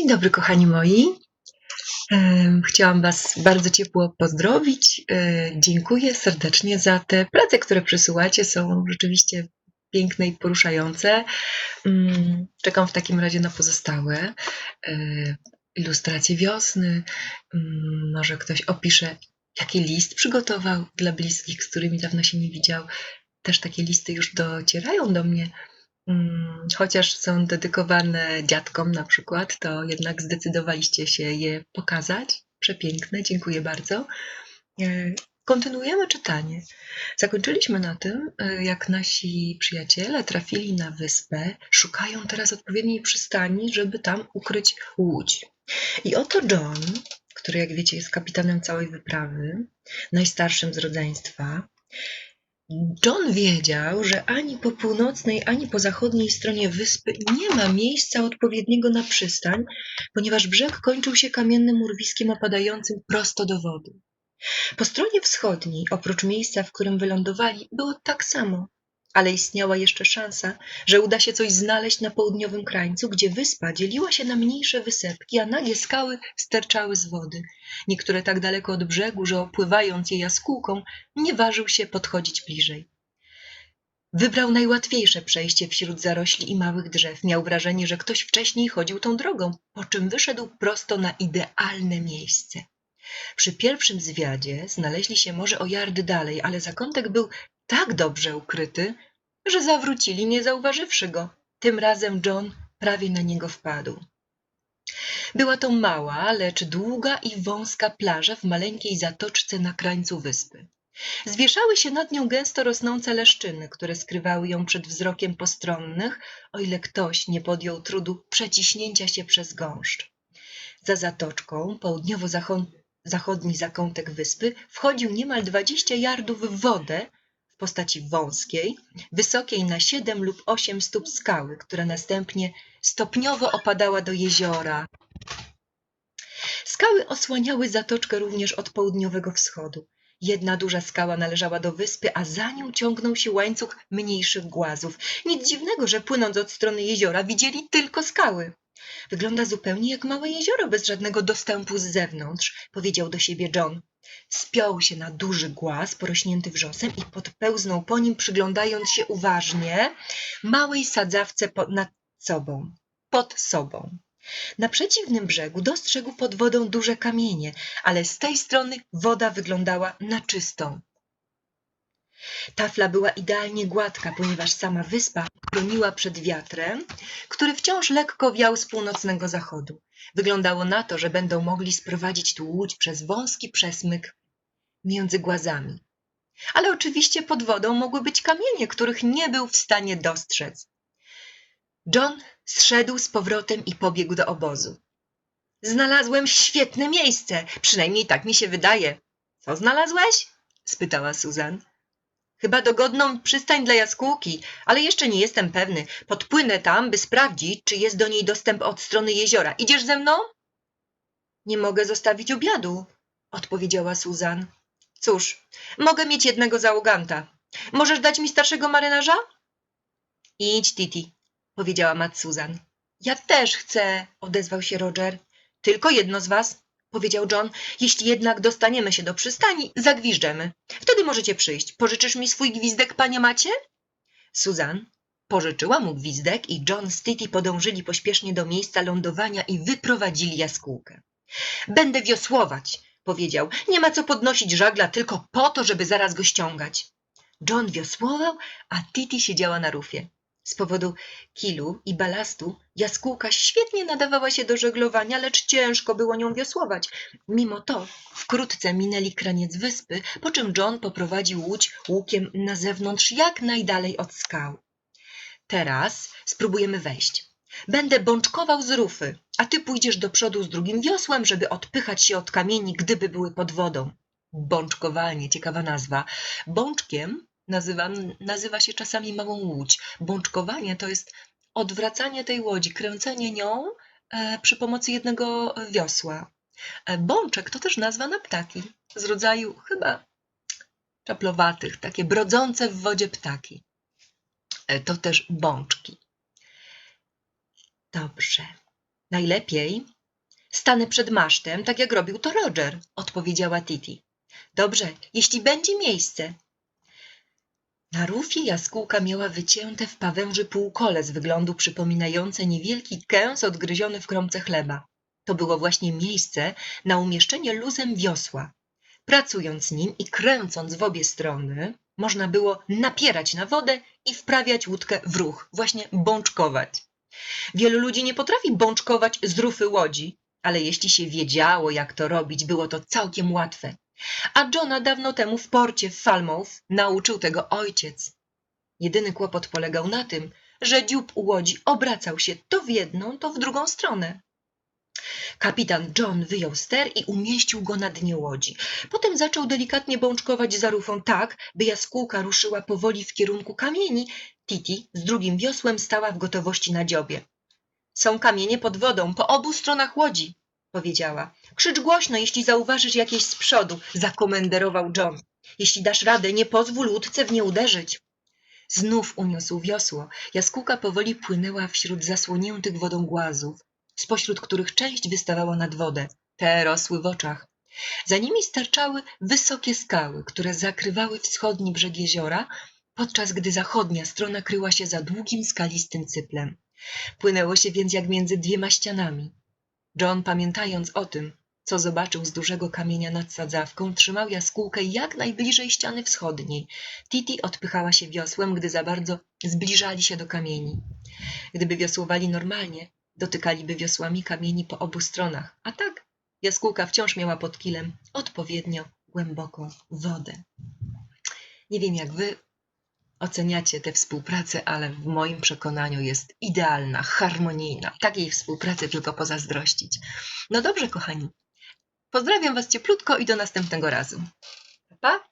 Dzień dobry, kochani moi. Chciałam Was bardzo ciepło pozdrowić. E, Dziękuję serdecznie za te prace, które przysyłacie. Są rzeczywiście piękne i poruszające. Mm, Czekam w takim razie na pozostałe. E, Ilustracje wiosny. Mm, Może ktoś opisze, jaki list przygotował dla bliskich, z którymi dawno się nie widział. Też takie listy już docierają do mnie. Mm, Chociaż są dedykowane dziadkom na przykład, to jednak zdecydowaliście się je pokazać. Przepiękne, dziękuję bardzo. E, Kontynuujemy czytanie. Zakończyliśmy na tym, e, jak nasi przyjaciele trafili na wyspę, szukają teraz odpowiedniej przystani, żeby tam ukryć łódź. I oto John, który jak wiecie jest kapitanem całej wyprawy, najstarszym z rodzeństwa, John wiedział, że ani po północnej, ani po zachodniej stronie wyspy nie ma miejsca odpowiedniego na przystań, ponieważ brzeg kończył się kamiennym urwiskiem opadającym prosto do wody. Po stronie wschodniej, oprócz miejsca, w którym wylądowali, było tak samo, ale istniała jeszcze szansa, że uda się coś znaleźć na południowym krańcu, gdzie wyspa dzieliła się na mniejsze wysepki, a nagie skały sterczały z wody. Niektóre tak daleko od brzegu, że opływając je jaskółką, nie ważył się podchodzić bliżej. Wybrał najłatwiejsze przejście wśród zarośli i małych drzew. Miał wrażenie, że ktoś wcześniej chodził tą drogą, po czym wyszedł prosto na idealne miejsce. Przy pierwszym zwiadzie znaleźli się może o yard dalej, ale zakątek był tak dobrze ukryty, że zawrócili, nie zauważywszy go. Tym razem John prawie na niego wpadł. Była to mała, lecz długa i wąska plaża w maleńkiej zatoczce na krańcu wyspy. Zwieszały się nad nią gęsto rosnące leszczyny, które skrywały ją przed wzrokiem postronnych, o ile ktoś nie podjął trudu przeciśnięcia się przez gąszcz. Za zatoczką, południowo-zachodni zakątek wyspy, wchodził niemal dwadzieścia yardów w wodę postaci wąskiej, wysokiej na siedem lub osiem stóp skały, która następnie stopniowo opadała do jeziora. Skały osłaniały zatoczkę również od południowego wschodu. Jedna duża skała należała do wyspy, a za nią ciągnął się łańcuch mniejszych głazów. Nic dziwnego, że płynąc od strony jeziora widzieli tylko skały. Wygląda zupełnie jak małe jezioro bez żadnego dostępu z zewnątrz, powiedział do siebie John. Spiął się na duży głaz porośnięty wrzosem i podpełznął po nim, przyglądając się uważnie małej sadzawce po, nad sobą, pod sobą. Na przeciwnym brzegu dostrzegł pod wodą duże kamienie, ale z tej strony woda wyglądała na czystą. Tafla była idealnie gładka, ponieważ sama wyspa chroniła przed wiatrem, który wciąż lekko wiał z północnego zachodu. Wyglądało na to, że będą mogli sprowadzić tu łódź przez wąski przesmyk między głazami. Ale oczywiście pod wodą mogły być kamienie, których nie był w stanie dostrzec. John zszedł z powrotem i pobiegł do obozu. Znalazłem świetne miejsce, przynajmniej tak mi się wydaje. Co znalazłeś? spytała Susan. Chyba dogodną przystań dla jaskółki, ale jeszcze nie jestem pewny. Podpłynę tam, by sprawdzić, czy jest do niej dostęp od strony jeziora. Idziesz ze mną? Nie mogę zostawić obiadu, odpowiedziała Susan. Cóż, mogę mieć jednego załoganta. Możesz dać mi starszego marynarza? Idź, Titi, powiedziała mat Susan. Ja też chcę, odezwał się Roger. Tylko jedno z was, powiedział John. Jeśli jednak dostaniemy się do przystani, zagwiżdżemy. Wtedy możecie przyjść. Pożyczysz mi swój gwizdek, panie Macie? Susan pożyczyła mu gwizdek i John z Titi podążyli pośpiesznie do miejsca lądowania i wyprowadzili jaskółkę. Będę wiosłować, powiedział. Nie ma co podnosić żagla tylko po to, żeby zaraz go ściągać. John wiosłował, a Titi siedziała na rufie. Z powodu kilu i balastu jaskółka świetnie nadawała się do żeglowania, lecz ciężko było nią wiosłować. Mimo to wkrótce minęli kraniec wyspy, po czym John poprowadził łódź łukiem na zewnątrz jak najdalej od skał. Teraz spróbujemy wejść. Będę bączkował z rufy, a ty pójdziesz do przodu z drugim wiosłem, żeby odpychać się od kamieni, gdyby były pod wodą. Bączkowanie, ciekawa nazwa. Bączkiem nazywa, nazywa się czasami małą łódź. Bączkowanie to jest odwracanie tej łodzi, kręcenie nią e, przy pomocy jednego wiosła. E, bączek to też nazwa na ptaki z rodzaju chyba czaplowatych, takie brodzące w wodzie ptaki. E, to też bączki. Dobrze. Najlepiej stanę przed masztem, tak jak robił to Roger, odpowiedziała Titi. Dobrze, jeśli będzie miejsce. Na rufie jaskółka miała wycięte w pawęży półkole z wyglądu przypominające niewielki kęs odgryziony w kromce chleba. To było właśnie miejsce na umieszczenie luzem wiosła. Pracując nim i kręcąc w obie strony, można było napierać na wodę i wprawiać łódkę w ruch, właśnie bączkować. Wielu ludzi nie potrafi bączkować z rufy łodzi, ale jeśli się wiedziało, jak to robić, było to całkiem łatwe. A Johna dawno temu w porcie w Falmouth nauczył tego ojciec. Jedyny kłopot polegał na tym, że dziób u łodzi obracał się to w jedną, to w drugą stronę. Kapitan John wyjął ster i umieścił go na dnie łodzi. Potem zaczął delikatnie bączkować za rufą tak, by jaskółka ruszyła powoli w kierunku kamieni. Titi z drugim wiosłem stała w gotowości na dziobie. Są kamienie pod wodą, po obu stronach łodzi, powiedziała. Krzycz głośno, jeśli zauważysz jakieś z przodu, zakomenderował John. Jeśli dasz radę, nie pozwól łódce w nie uderzyć. Znów uniósł wiosło. Jaskółka powoli płynęła wśród zasłoniętych wodą głazów, spośród których część wystawała nad wodę. Te rosły w oczach. Za nimi starczały wysokie skały, które zakrywały wschodni brzeg jeziora, podczas gdy zachodnia strona kryła się za długim, skalistym cyplem. Płynęło się więc jak między dwiema ścianami. John, pamiętając o tym, co zobaczył z dużego kamienia nad sadzawką, trzymał jaskółkę jak najbliżej ściany wschodniej. Titi odpychała się wiosłem, gdy za bardzo zbliżali się do kamieni. Gdyby wiosłowali normalnie, dotykaliby wiosłami kamieni po obu stronach, a tak jaskółka wciąż miała pod kilem odpowiednio głęboką wodę. Nie wiem jak wy oceniacie tę współpracę, ale w moim przekonaniu jest idealna, harmonijna. Takiej współpracy tylko pozazdrościć. No dobrze, kochani. Pozdrawiam Was cieplutko i do następnego razu. Pa!